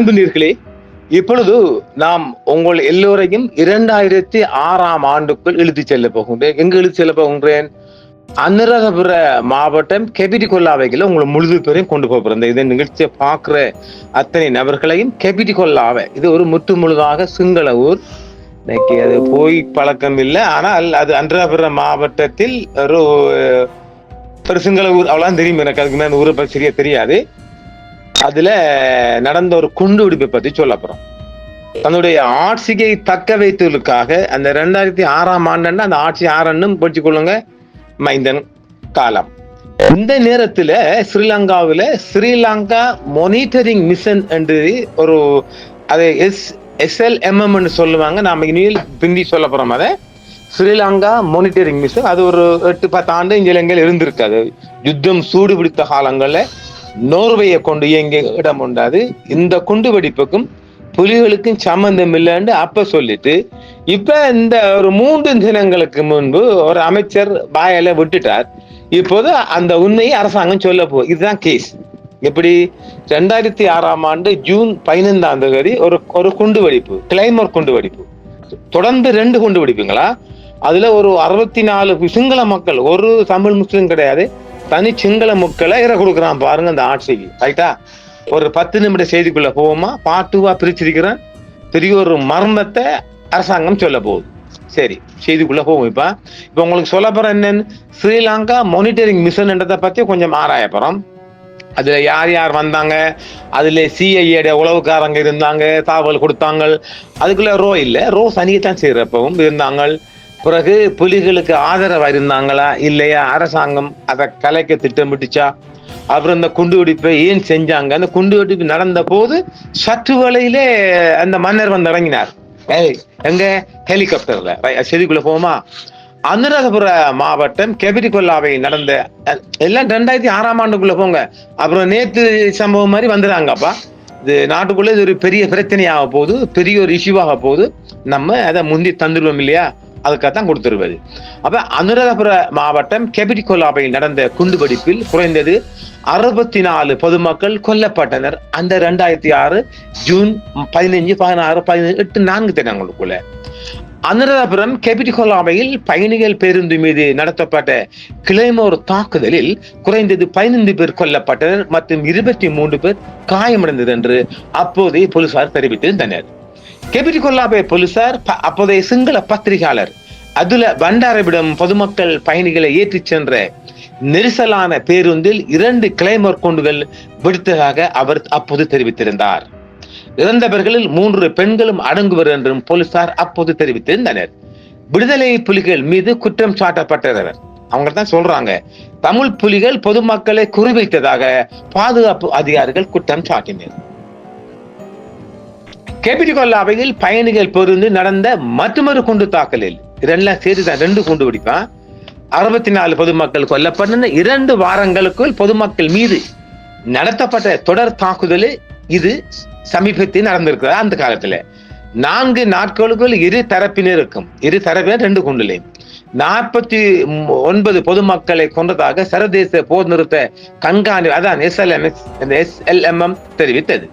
அன்புநீர்களே இப்பொழுது நாம் உங்கள் எல்லோரையும் இரண்டாயிரத்தி ஆறாம் ஆண்டுக்குள் எழுதி செல்ல போகின்றேன். எங்கு இழுத்து செல்ல போகின்றேன்? அனுராதபுர மாவட்டம் கெபிடி கொல்லாவைகளை உங்களை முழுது பேரையும் கொண்டு போகிறேன். இந்த இதை நிகழ்ச்சியை பார்க்குற அத்தனை நபர்களையும் கெபிடி கொல்லாவை இது ஒரு முற்று முழுதாக சிங்கள ஊர். இன்னைக்கு அது போய் பழக்கம் இல்லை. ஆனால் அது அனுராதபுர மாவட்டத்தில் ஒரு ஒரு சிங்கள ஊர். அவ்வளோ தெரியும் எனக்கு. அதுக்கு மேலே ஊரை பற்றி சரியா தெரியாது. அதுல நடந்த ஒரு குண்டு வெடிப்பை பத்தி சொல்ல போறோம். தன்னுடைய ஆட்சியை தக்க வைத்ததற்காக அந்த ரெண்டாயிரத்தி ஆறாம் ஆண்டு அந்த ஆட்சி ஆறன்னு படிச்சு கொள்ளுங்க மைந்தன் காலம். இந்த நேரத்துல ஸ்ரீலங்காவில ஸ்ரீலங்கா மானிட்டரிங் மிஷன் என்று ஒரு அது எஸ் எஸ்எல்எம்எம்னு சொல்லுவாங்க. நாம இனியில் பிந்தி சொல்ல போறோம் அதை. ஸ்ரீலங்கா மானிட்டரிங் மிஷன் அது ஒரு எட்டு பத்து ஆண்டு இங்கிலங்கையில் இருந்திருக்கு அது யுத்தம் சூடு பிடித்த காலங்கள்ல நோர்வையை கொண்டு இயங்கிய இடம் உண்டாது. இந்த குண்டு வெடிப்புக்கும் புலிகளுக்கும் சம்பந்தம் இல்லைன்னு அப்ப சொல்லிட்டு இப்ப இந்த ஒரு மூன்று தினங்களுக்கு முன்பு ஒரு அமைச்சர் வாயில விட்டுட்டார். இப்போது அந்த உண்மையை அரசாங்கம் சொல்ல போ இதுதான் கேஸ் எப்படி? ரெண்டாயிரத்தி ஆறாம் ஆண்டு ஜூன் பதினைந்தாம் தேதி ஒரு ஒரு குண்டு வெடிப்பு கிளைமர் குண்டு வெடிப்பு தொடர்ந்து ரெண்டு குண்டு வெடிப்புங்களா அதுல ஒரு அறுபத்தி நாலு சிங்கள மக்கள் ஒரு தமிழ் முஸ்லீம் கிடையாது. தனி சிங்கள மக்களை இற கொடுக்குறான் பாருங்க அந்த ஆட்சிக்கு. ரைட்டா ஒரு பத்து நிமிட செய்திக்குள்ள போவோமா? பாட்டுவா பிரிச்சிருக்கிறேன். பெரிய ஒரு மர்மத்தை அரசாங்கம் சொல்ல போகுது. சரி செய்திக்குள்ள போவோம் இப்ப. இப்ப உங்களுக்கு சொல்ல போற என்னன்னு? ஸ்ரீலங்கா மானிட்டரிங் மிஷன் என்றதை பத்தி கொஞ்சம் ஆராய போறோம். அதுல யார் யார் வந்தாங்க? அதுல சிஐஏட உளவுக்காரங்க இருந்தாங்க தகவல் கொடுத்தாங்க. அதுக்குள்ள ரோ இல்ல. ரோ சனியத்தான் செய்யறப்பவும் இருந்தாங்க. பிறகு புலிகளுக்கு ஆதரவா இருந்தாங்களா? இல்லையா? அரசாங்கம் அதை கலைக்க திட்டமிட்டுச்சா? அப்புறம் இந்த குண்டு வெடிப்பை ஏன் செஞ்சாங்க? அந்த குண்டு வெடிப்பு நடந்த போது சற்று வேளையிலே அந்த மன்னர் வந்து இறங்கினார். எங்க? ஹெலிகாப்டர்ல. செதிக்குள்ள போமா அனுராதபுர மாவட்டம் கெபிரிகொல்லாவை நடந்த எல்லாம் ரெண்டாயிரத்தி ஆறாம் ஆண்டுக்குள்ள போங்க. அப்புறம் நேத்து சம்பவம் மாதிரி வந்துடுறாங்கப்பா. இது நாட்டுக்குள்ள இது ஒரு பெரிய பிரச்சனையாக போகுது பெரிய ஒரு இஷ்யூவாக போகுது. நம்ம அதை முந்தி தந்துடுவோம் இல்லையா? அதுக்காகத்தான் கொடுத்துருவது அப்ப அனுராதபுர மாவட்டம் கெபிடி நடந்த குண்டுவெடிப்பில் குறைந்தது அறுபத்தி நாலு பொதுமக்கள் கொல்லப்பட்டனர். அந்த ரெண்டாயிரத்தி ஆறு ஜூன் பதினைஞ்சு பதினாறு பதினேழு எட்டு நான்கு தினங்களுக்குள்ள. அனுராதபுரம் கெபிடி பயணிகள் பேருந்து மீது நடத்தப்பட்ட கிளைமோர் தாக்குதலில் குறைந்தது பதினைந்து பேர் கொல்லப்பட்டனர். மற்றும் இருபத்தி மூன்று பேர் காயமடைந்தது என்று அப்போதைய போலீசார் தெரிவித்திருந்தனர். கெபிடி கொல்லாபே போலீசார் அப்போதைய சிங்கள பத்திரிகையாளர். அதுல பண்டாரவிடம் பொதுமக்கள் பயணிகளை ஏற்றிச் சென்ற நெரிசலான பேருந்தில் இரண்டு கிளைமர் குண்டுகள் வெடித்ததாக அவர் அப்போது தெரிவித்திருந்தார். இறந்தவர்களில் மூன்று பெண்களும் அடங்குவர் என்றும் போலீசார் அப்போது தெரிவித்திருந்தனர். விடுதலை புலிகள் மீது குற்றம் சாட்டப்பட்டவர் அவங்க தான் சொல்றாங்க. தமிழ் புலிகள் பொதுமக்களை குறிவைத்ததாக பாதுகாப்பு அதிகாரிகள் குற்றம் சாட்டினர். கேபிடி கொல்லாவையில் பயணிகள் பொருந்து நடந்த மற்றொரு குண்டு தாக்கலில் இதெல்லாம் சேர்த்து தான் ரெண்டு குண்டு வெடிப்பான். அறுபத்தி நாலு பொதுமக்கள் கொல்லப்பட்டன. இரண்டு வாரங்களுக்குள் பொதுமக்கள் மீது நடத்தப்பட்ட தொடர் தாக்குதல் இது சமீபத்தில் நடந்திருக்கிறது அந்த காலத்துல. நான்கு நாட்களுக்குள் இரு தரப்பினருக்கும் இரு தரப்பினர் ரெண்டு குண்டுலையும். நாற்பத்தி ஒன்பது பொதுமக்களை கொண்டதாக சர்வதேச போர் நிறுத்த கண்காணி அதான் எஸ்எல்எம்எஸ் எஸ்எல்எம்எம் தெரிவித்தது.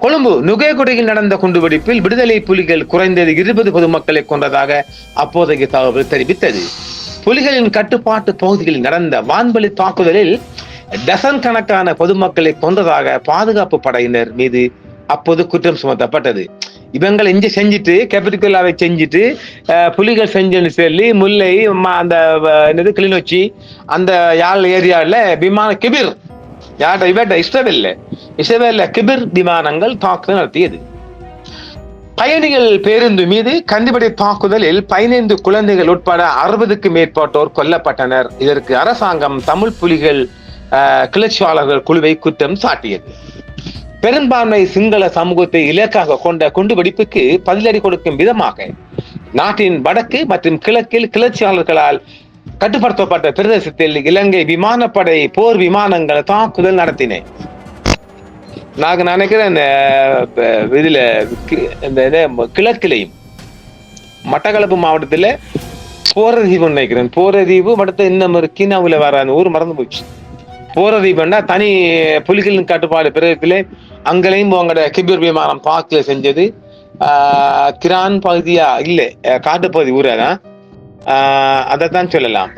கொழும்பு நுகேகுடையில் நடந்த குண்டுவெடிப்பில் விடுதலை புலிகள் குறைந்தது இருபது பொதுமக்களை கொண்டதாக அப்போதைய தகவல் தெரிவித்தது. புலிகளின் கட்டுப்பாட்டு பகுதிகளில் நடந்த வான்வெளி தாக்குதலில் டசன் கணக்கான பொதுமக்களை கொன்றதாக பாதுகாப்பு படையினர் மீது அப்போது குற்றம் சுமத்தப்பட்டது. இவங்களை இஞ்சி செஞ்சுட்டு கேபிட்டிகலாவை செஞ்சுட்டு புலிகள் செஞ்சுன்னு சொல்லி முல்லை ம- அந்த என்னது கிளிநொச்சி அந்த யாழ் ஏரியாவில் விமான கிபிர் யார்கிட்ட இவர்கிட்ட இஸ்ரவேல்ல இஸ்ரவேல்ல கிபிர் விமானங்கள் தாக்குதல் நடத்தியது பயணிகள் பேருந்து மீது கண்டுபிடி தாக்குதலில் பதினைந்து குழந்தைகள் உட்பட அறுபதுக்கு மேற்பட்டோர் கொல்லப்பட்டனர் இதற்கு அரசாங்கம் தமிழ் புலிகள் கிளர்ச்சியாளர்கள் குழுவை குற்றம் சாட்டியது பெரும்பான்மை சிங்கள சமூகத்தை இலக்காக கொண்ட குண்டுவெடிப்புக்கு பதிலடி கொடுக்கும் விதமாக நாட்டின் வடக்கு மற்றும் கிழக்கில் கிளர்ச்சியாளர்களால் கட்டுப்படுத்தப்பட்ட பிரதேசத்தில் இலங்கை விமானப்படை போர் விமானங்களை தாக்குதல் நடத்தினேன். நாங்க நினைக்கிறேன் இதுல கி- இந்த கிழக்கிலையும் மட்டக்களப்பு மாவட்டத்தில் போரதீபம் நினைக்கிறேன். போரதீவு அடுத்து இன்னும் ஒரு கிணவுல வர அந்த ஊர் மறந்து போச்சு. போரதீபம்னா தனி புலிகளின் கட்டுப்பாடு பிரதேசத்தில் அங்கேயும் உங்களோட கிபிர் விமானம் தாக்கல செஞ்சது. கிரான் பகுதியா? இல்லை காட்டுப்பகுதி ஊரா? தான் அதைத்தான் சொல்லலாம்.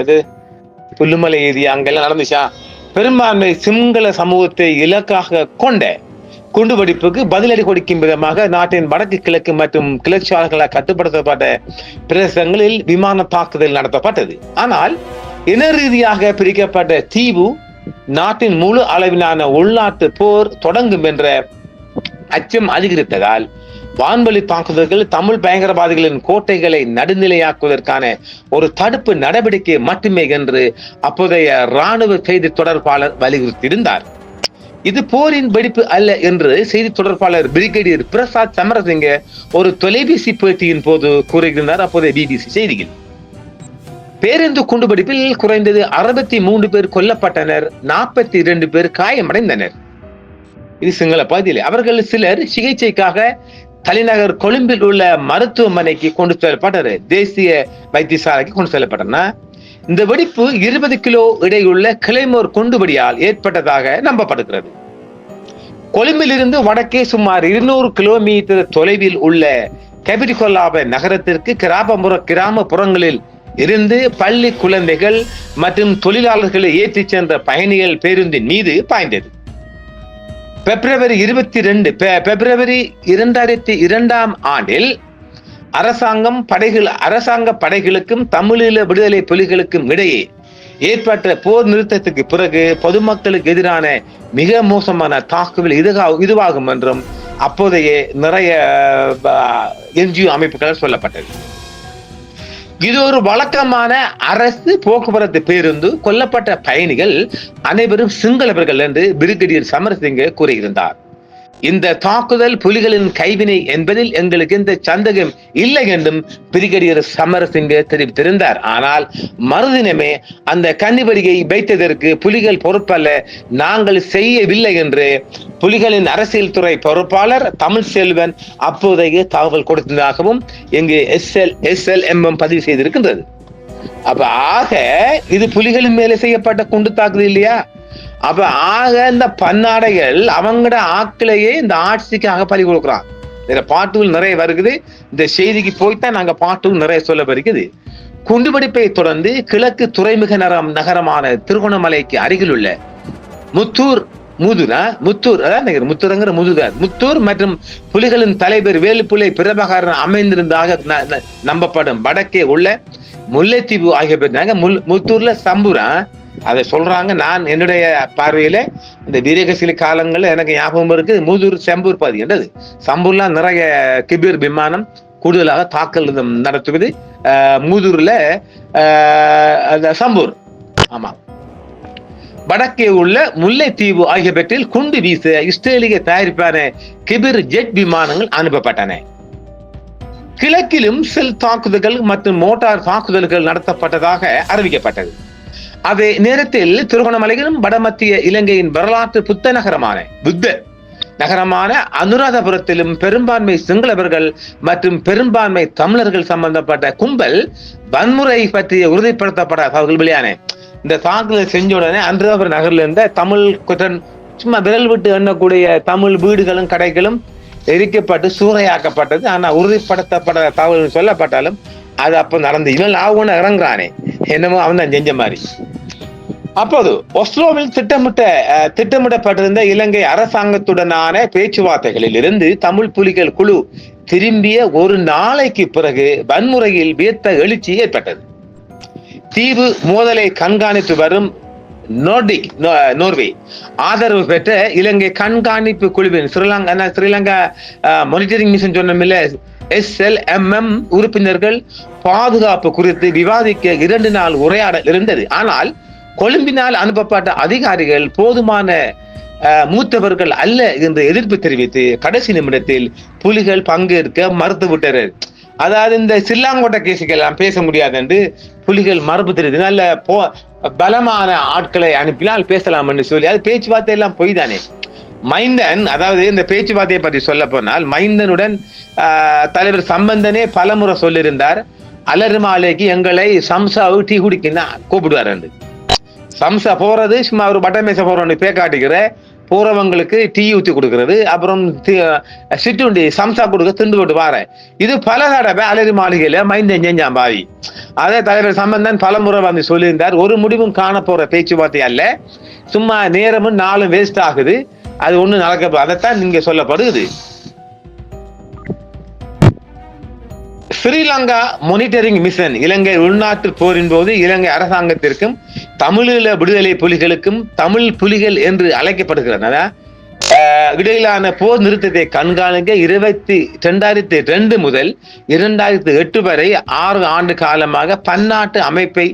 இது புல்லுமலை ஏரியா அங்கெல்லாம் நடந்துச்சா? பெரும்பான்மை சிங்கள சமூகத்தை இலக்காக கொண்ட குண்டுவெடிப்புக்கு பதிலடி கொடுக்கும் விதமாக நாட்டின் வடக்கு கிழக்கு மற்றும் கிளர்ச்சியாளர்களால் கட்டுப்படுத்தப்பட்ட பிரதேசங்களில் விமான தாக்குதல் நடத்தப்பட்டது. ஆனால் இன ரீதியாக பிரிக்கப்பட்ட தீவு நாட்டின் முழு அளவிலான உள்நாட்டு போர் தொடங்கும் என்ற அச்சம் அதிகரித்ததால் வான்வழி தாக்குதல்கள் தமிழ் பயங்கரவாதிகளின் கோட்டைகளை நடுநிலையாக்குவதற்கான ஒரு தடுப்பு நடவடிக்கை மட்டுமே என்று அப்போதைய ராணுவ செய்தி தொடர்பாளர் வலியுறுத்தியிருந்தார். இது போரின் வெடிப்பு அல்ல என்று செய்தி தொடர்பாளர் பிரிகேடியர் பிரசாத் சமரசிங்க ஒரு தொலைபேசி பேட்டியின் போது கூறியிருந்தார் அப்போதைய பிபிசி செய்தியில். பேருந்து குண்டுபிடிப்பில் குறைந்தது அறுபத்தி மூன்று பேர் கொல்லப்பட்டனர் நாற்பத்தி இரண்டு பேர் காயமடைந்தனர். இது சிங்கள பகுதியில் அவர்கள் சிலர் சிகிச்சைக்காக தலைநகர் கொழும்பில் உள்ள மருத்துவமனைக்கு கொண்டு செல்லப்பட்டது. தேசிய வைத்தியசாலைக்கு கொண்டு செல்லப்பட்டன. இந்த வெடிப்பு இருபது கிலோ இடையுள்ள கிளைமோர் குண்டுபடியால் ஏற்பட்டதாக நம்பப்படுகிறது. கொழும்பிலிருந்து வடக்கே சுமார் இருநூறு கிலோமீட்டர் தொலைவில் உள்ள கெபிரிகொல்லாப நகரத்திற்கு கிராமப்புற கிராமப்புறங்களில் இருந்து பள்ளி குழந்தைகள் மற்றும் தொழிலாளர்களை ஏற்றிச் சென்ற பயணிகள் பேருந்தின் மீது பாய்ந்தது. பிப்ரவரி இருபத்தி ரெண்டு பிப்ரவரி இரண்டாயிரத்தி இரண்டாம் ஆண்டில் அரசாங்கம் படைகள் அரசாங்க படைகளுக்கும் தமிழீழ விடுதலை புலிகளுக்கும் இடையே ஏற்பட்ட போர் நிறுத்தத்துக்கு பிறகு பொதுமக்களுக்கு எதிரான மிக மோசமான தாக்குதல் இதுகா இதுவாகும் என்றும் அப்போதைய நிறைய என்ஜிஓ அமைப்புகள் சொல்லப்பட்டது. இது ஒரு வழக்கமான அரசு போக்குவரத்து பேருந்து கொல்லப்பட்ட பயணிகள் அனைவரும் சிங்களவர்கள் என்று பிரிகேடியர் சமரசிங்க கூறியிருந்தார். இந்த தாக்குதல் புலிகளின் கைவினை என்பதில் எங்களுக்கு எந்த சந்தேகம் இல்லை என்றும் பிரிகேடியர் சமரசிங்க தெரிவித்திருந்தார். ஆனால் மறுதினமே அந்த கன்னிபரிகை வைத்ததற்கு புலிகள் பொறுப்பல்ல நாங்கள் செய்யவில்லை என்று புலிகளின் அரசியல் துறை பொறுப்பாளர் தமிழ் செல்வன் அப்போதைய தகவல் கொடுத்ததாகவும் இங்கு S L S L M பதிவு செய்திருக்கின்றது. அப்ப ஆக இது புலிகளின் மேலே செய்யப்பட்ட குண்டு தாக்குதல் இல்லையா? அப்ப ஆக இந்த பன்னாடைகள் அவங்களோட ஆட்களையே இந்த ஆட்சிக்காக பறி கொடுக்குறான். இதுல பாட்டுகள் நிறைய வருகுது. இந்த செய்திக்கு போய்தான் நாங்க பாட்டுகள் நிறைய சொல்ல வருகிறது குண்டுபிடிப்பை தொடர்ந்து கிழக்கு துறைமுக நகரம் நகரமான திருகோணமலைக்கு அருகில் உள்ள முத்தூர் முதுரா முத்தூர் அதான் முத்தூர்ங்கிற முதுதான் முத்தூர் மற்றும் புலிகளின் தலைவர் வேலுப்புலை பிரபாகரன் அமைந்திருந்தாக ந- நம்பப்படும். வடக்கே உள்ள முல்லைத்தீவு ஆகிய முல் முத்தூர்ல சம்புரா அதை சொல்றாங்க. நான் என்னுடைய பார்வையில இந்த வீரகசிலி காலங்கள்ல எனக்கு ஞாபகம் இருக்கு. மூதூர் செம்பூர் பாதி. என்றது சம்பூர்லாம் நிறைய கிபீர் விமானம் கூடுதலாக தாக்கல் நடத்துவது மூதூர்ல அந்த சம்பூர். ஆமா. வடக்கே உள்ள முல்லைத்தீவு ஆகியவற்றில் குண்டு வீச இஸ்ரேலிய தயாரிப்பான கிபிர் ஜெட் விமானங்கள் அனுப்பப்பட்டன. கிழக்கிலும் செல் தாக்குதல்கள் மற்றும் மோட்டார் தாக்குதல்கள் நடத்தப்பட்டதாக அறிவிக்கப்பட்டது. அதே நேரத்தில் திருகோணமலையிலும் வடமத்திய இலங்கையின் வரலாற்று புத்த நகரமான புத்த நகரமான அனுராதபுரத்திலும் பெரும்பான்மை சிங்களவர்கள் மற்றும் பெரும்பான்மை தமிழர்கள் சம்பந்தப்பட்ட கும்பல் வன்முறை பற்றிய உறுதிப்படுத்தப்பட தகவல்கள் வெளியான. இந்த தாக்குதல் செஞ்ச உடனே அனுராதபுர நகரில் இருந்த தமிழ் குற்றன் சும்மா விரல் விட்டு எண்ணக்கூடிய தமிழ் வீடுகளும் கடைகளும் எரிக்கப்பட்டு சூறையாக்கப்பட்டது. ஆனா உறுதிப்படுத்தப்பட தகவல் சொல்லப்பட்டாலும் அது அப்ப நடந்து இவன் லாவுன்னு இறங்குறானே. என்னமோ அவன் தான் செஞ்ச மாதிரி. அப்போது ஒஸ்லோவில் திட்டமிட்ட திட்டமிடப்பட்டிருந்த இலங்கை அரசாங்கத்துடனான பேச்சுவார்த்தைகளில் இருந்து தமிழ் புலிகள் குழு திரும்பிய ஒரு நாளைக்கு பிறகு வன்முறையில் வியத்த எழுச்சி ஏற்பட்டது. தீவு மோதலை கண்காணித்து வரும் நோர்டிக் நோ- நோர்வே ஆதரவு பெற்ற இலங்கை கண்காணிப்பு குழுவின் ஸ்ரீலங்கா ஸ்ரீலங்கா மானிட்டரிங் மிஷன் சொன்னமில்ல எஸ்எல்எம்எம் உறுப்பினர்கள் பாதுகாப்பு குறித்து விவாதிக்க இரண்டு நாள் உரையாடல் இருந்தது. ஆனால் கொழும்பினால் அனுப்பப்பட்ட அதிகாரிகள் போதுமான மூத்தவர்கள் அல்ல என்று எதிர்ப்பு தெரிவித்து கடைசி நிமிடத்தில் புலிகள் பங்கேற்க மறுத்துவிட்டனர் அதாவது இந்த சில்லாங்கோட்டை கேஸுக்கெல்லாம் பேச முடியாது என்று புலிகள் மறுப்பு தெரிவித்து நல்ல போ பலமான ஆட்களை அனுப்பினால் பேசலாம் என்று சொல்லி அது பேச்சுவார்த்தை எல்லாம் பொய் தானே. மைந்தன் அதாவது இந்த பேச்சுவார்த்தையை பற்றி சொல்ல போனால் மைந்தனுடன் தலைவர் சம்பந்தனே பலமுறை சொல்லியிருந்தார் அலர் மாலைக்கு எங்களை சம்சாவு டீ குடிக்கணும் கூப்பிடுவார் என்று. சம்சா போறது சும்மா ஒரு பட்டர் மேச போறோம் பே காட்டிக்கிற போறவங்களுக்கு டீ ஊத்தி கொடுக்கறது அப்புறம் சிட்டுண்டி சிற்றுண்டி சம்சா கொடுக்க திண்டு போட்டு வாரேன் இது பல தடவை அலரி மாளிகையில மைந்த செஞ்சான் பாவி. அதே தலைவர் சம்பந்தன் பலமுறை வந்து சொல்லியிருந்தார் ஒரு முடிவும் காண போற பேச்சுவார்த்தை அல்ல. சும்மா நேரமும் நாளும் வேஸ்ட் ஆகுது. அது ஒண்ணு நடக்க அதைத்தான் நீங்க சொல்லப்படுது. ஸ்ரீலங்கா மானிட்டரிங் மிஷன் இலங்கை உள்நாட்டு போரின் போது இலங்கை அரசாங்கத்திற்கும் தமிழீழ விடுதலை புலிகளுக்கும் தமிழ் புலிகள் என்று அழைக்கப்படுகிறது. இடையிலான போர் நிறுத்தத்தை கண்காணிக்க இருபத்தி ரெண்டாயிரத்தி ரெண்டு முதல் இரண்டாயிரத்தி எட்டு வரை ஆறு ஆண்டு காலமாக பன்னாட்டு அமைப்பை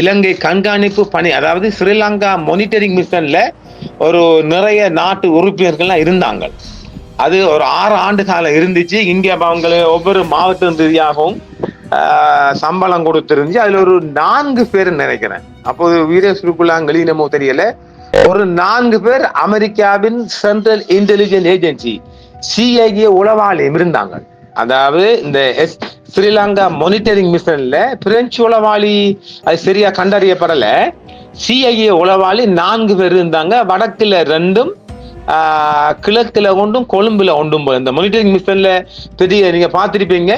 இலங்கை கண்காணிப்பு பணி அதாவது ஸ்ரீலங்கா மானிட்டரிங் மிஷன்ல ஒரு நிறைய நாட்டு உறுப்பினர்கள்லாம் இருந்தாங்க. அது ஒரு ஆறு ஆண்டு காலம் இருந்துச்சு. இந்தியா அவங்களை ஒவ்வொரு மாவட்டம் ரீதியாகவும் சம்பளம் கொடுத்துருந்துச்சு அதுல ஒரு நான்கு பேர் நினைக்கிறேன். அப்போது வீரசுருக்குள்ளாங்களி என்னமோ தெரியல. ஒரு நான்கு பேர் அமெரிக்காவின் சென்ட்ரல் இன்டெலிஜென்ஸ் ஏஜென்சி சிஐஏ உளவாளியும் இருந்தாங்க. அதாவது இந்த எஸ் ஸ்ரீலங்கா மானிட்டரிங் மிஷன்ல பிரெஞ்சு உளவாளி அது சரியா கண்டறியப்படல. சிஐஏ உளவாளி நான்கு பேர் இருந்தாங்க. வடக்குல ரெண்டும் கிழக்குல ஒன்றும் கொழும்புல ஒன்றும் இந்த மானிட்டரிங் மிஷன்ல பெரிய நீங்க பார்த்துருப்பீங்க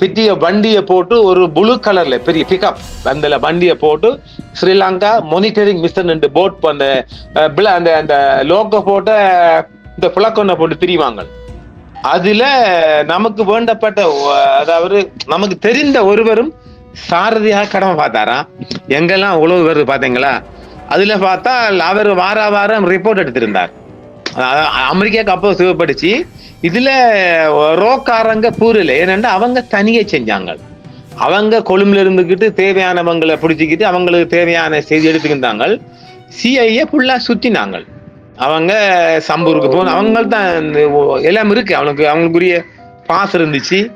பெரிய வண்டியை போட்டு ஒரு ப்ளூ கலர்ல பெரிய பிக்கப் அந்த வண்டியை போட்டு ஸ்ரீலங்கா மானிட்டரிங் மிஷன் ரெண்டு போட் அந்த அந்த அந்த லோகோ போட்ட இந்த புழக்கொன்னை போட்டு திரிவாங்க. அதுல நமக்கு வேண்டப்பட்ட அதாவது நமக்கு தெரிந்த ஒருவரும் சாரதியாக கடமை பார்த்தாராம். எங்கெல்லாம் உழவு வருது பாத்தீங்களா அதுல பார்த்தா அவர் வார வாரம் ரிப்போர்ட் எடுத்திருந்தார். அமெரிக்காவுக்கு அப்போ சிவப்படுச்சு இதுல ரோக்காரங்க பூரில். ஏனென்றா அவங்க தனியே செஞ்சாங்க. அவங்க கொழும்புல இருந்துக்கிட்டு தேவையானவங்களை பிடிச்சிக்கிட்டு அவங்களுக்கு தேவையான செய்தி எடுத்துக்கிட்டாங்க. சிஐஏ ஃபுல்லா சுத்தினாங்க. அவங்க சம்பூருக்கு போன அவங்க தான் எல்லாம் இருக்கு. அவனுக்கு அவங்களுக்குரிய பாஸ் இருந்துச்சு.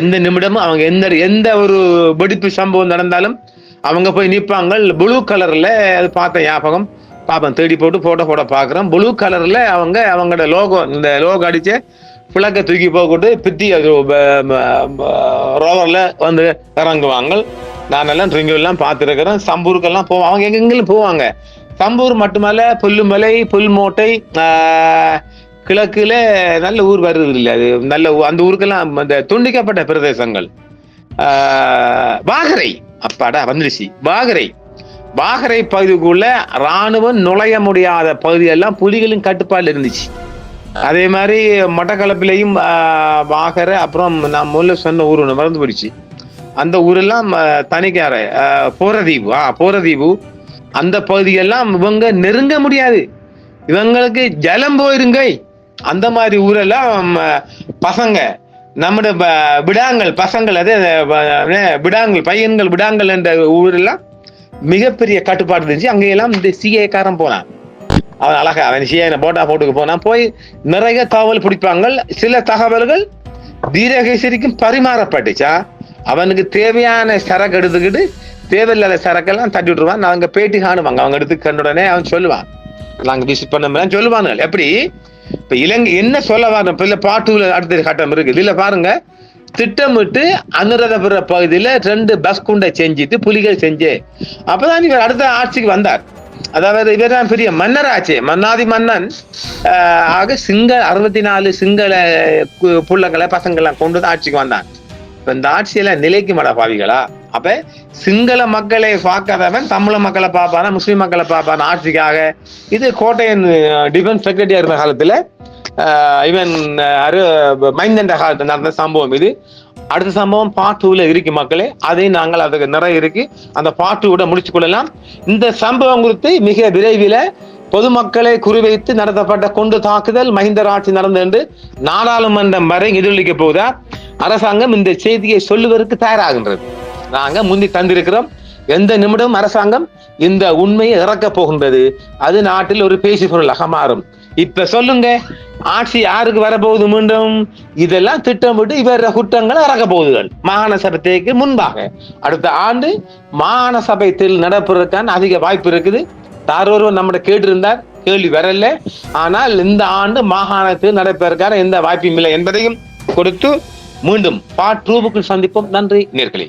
எந்த நிமிடமும் அவங்க எந்த எந்த ஒரு வெடிப்பு சம்பவம் நடந்தாலும் அவங்க போய் நிற்பாங்க. ப்ளூ கலர்ல அது பார்த்த ஞாபகம். பார்ப்பேன் தேடி போட்டு ஃபோட்டோ ஃபோட்டோ பார்க்குறேன் ப்ளூ கலரில் அவங்க அவங்களோட லோகோ இந்த லோகோ அடித்து பிளக்கை தூக்கி போட்டு பித்தி அது ரோவரில் வந்து இறங்குவாங்க. நான் எல்லாம் ட்ரிங்கெல்லாம் பார்த்துருக்கிறேன். சம்பூருக்கெல்லாம் போவாங்க அவங்க எங்கெங்கிலும் போவாங்க? சம்பூர் மட்டுமல்ல புல்லுமலை புல்மோட்டை ஆஹ், கிழக்குல நல்ல ஊர் வருது இல்லை அது நல்ல அந்த ஊருக்கெல்லாம் அந்த துண்டிக்கப்பட்ட பிரதேசங்கள். வாகரை. அப்பாடா வந்துருச்சு. வாகரை. வாகரை பகுதிக்குள்ள ராணுவம் நுழைய முடியாத பகுதியெல்லாம் புலிகளின் கட்டுப்பாடு இருந்துச்சு. அதே மாதிரி மட்டக்களப்பிலையும் வாகரை அப்புறம் நான் முதல்ல சொன்ன ஊர் ஒன்று மறந்து போயிடுச்சு. அந்த ஊரெல்லாம் தனிக்கார போரதீவு ஆ போரதீவு. அந்த பகுதியெல்லாம் இவங்க நெருங்க முடியாது. இவங்களுக்கு ஜலம் போயிருங்க. அந்த மாதிரி ஊரெல்லாம் பசங்க நம்முடைய ப- விடாங்கள் பசங்கள் அதே விடாங்கள் பையன்கள் விடாங்கள் என்ற ஊரெல்லாம் மிகப்பெரிய கட்டுப்பாடு இருந்துச்சு. அங்கெல்லாம் இந்த சிஏக்காரன் போனான். அவன் அழகா அவன் சிஏ போட்டா போட்டுக்கு போனான். போய் நிறைய தகவல் பிடிப்பாங்க சில தகவல்கள் தீரகேசரிக்கும் பரிமாறப்பட்டுச்சா. அவனுக்கு தேவையான சரக்கு எடுத்துக்கிட்டு தேவையில்லாத சரக்கெல்லாம் தட்டி விட்டுருவான். நாங்க பேட்டி காணுவாங்க. அவங்க எடுத்து கண்ட உடனே அவன் சொல்லுவான். நாங்க விசிட் பண்ண சொல்லுவானுங்க. எப்படி? இப்ப இலங்கை என்ன சொல்ல வரணும்? இப்ப இல்ல பாட்டுல அடுத்த கட்டம் இருக்கு இதுல பாருங்க. திட்டமிட்டு அனுராதபுர பகுதியில் ரெண்டு பஸ் குண்டை செஞ்சுட்டு புலிகள் செஞ்சு அப்பதான் இவர் அடுத்த ஆட்சிக்கு வந்தார். அதாவது இவர் தான் பெரிய மன்னராச்சு மன்னாதி மன்னன். ஆக சிங்க அறுபத்தி நாலு சிங்கள புள்ளங்களை பசங்கள்லாம் கொண்டு வந்து ஆட்சிக்கு வந்தான். இப்போ இந்த ஆட்சியில நிலைக்கு மட பாவிகளா? அப்ப சிங்கள மக்களை பார்க்காதவன் தமிழ மக்களை பார்ப்பானா முஸ்லீம் மக்களை பார்ப்பானா ஆட்சிக்காக? இது கோட்டையன் டிஃபென்ஸ் செக்ரட்டரியா இருந்த காலத்துல இவன் அரு மைந்தண்ட நடந்த சம்பவம் இது. அடுத்த சம்பவம் பார்ட் டூல இருக்கு மக்களே. அதையும் நாங்கள் அதுக்கு நிறைய இருக்கு. அந்த பார்ட் டூ முடிச்சு கொள்ளலாம். இந்த சம்பவம் குறித்து மிக விரைவில் பொதுமக்களை குறிவைத்து நடத்தப்பட்ட கொண்டு தாக்குதல் மஹிந்தர் ஆட்சி நடந்தது என்று நாடாளுமன்றம் வரை எதிரொலிக்க போதா அரசாங்கம் இந்த செய்தியை சொல்லுவதற்கு தயாராகின்றது. நாங்கள் முந்தி தந்திருக்கிறோம். எந்த நிமிடம் அரசாங்கம் இந்த உண்மையை இறக்கப் போகின்றது. அது நாட்டில் ஒரு பேசி பொருளாக மாறும். இப்ப சொல்லுங்க ஆட்சி யாருக்கு வரப்போகுது மீண்டும்? இதெல்லாம் திட்டமிட்டு இவர குற்றங்கள் இறக்க போகுதுகள். மாகாண சபைக்கு முன்பாக. அடுத்த ஆண்டு மாகாண சபை தேர்தல் நடப்பதற்கான அதிக வாய்ப்பு இருக்குது. யார் ஒருவர் நம்மகிட்ட கேட்டிருந்தார்? கேள்வி வரல. ஆனால் இந்த ஆண்டு மாகாணத்தில் நடப்பதற்கான எந்த வாய்ப்பும் இல்லை என்பதையும் கொடுத்து மீண்டும் பார்ட் டூவுக்கு சந்திப்போம். நன்றி நேர்களே.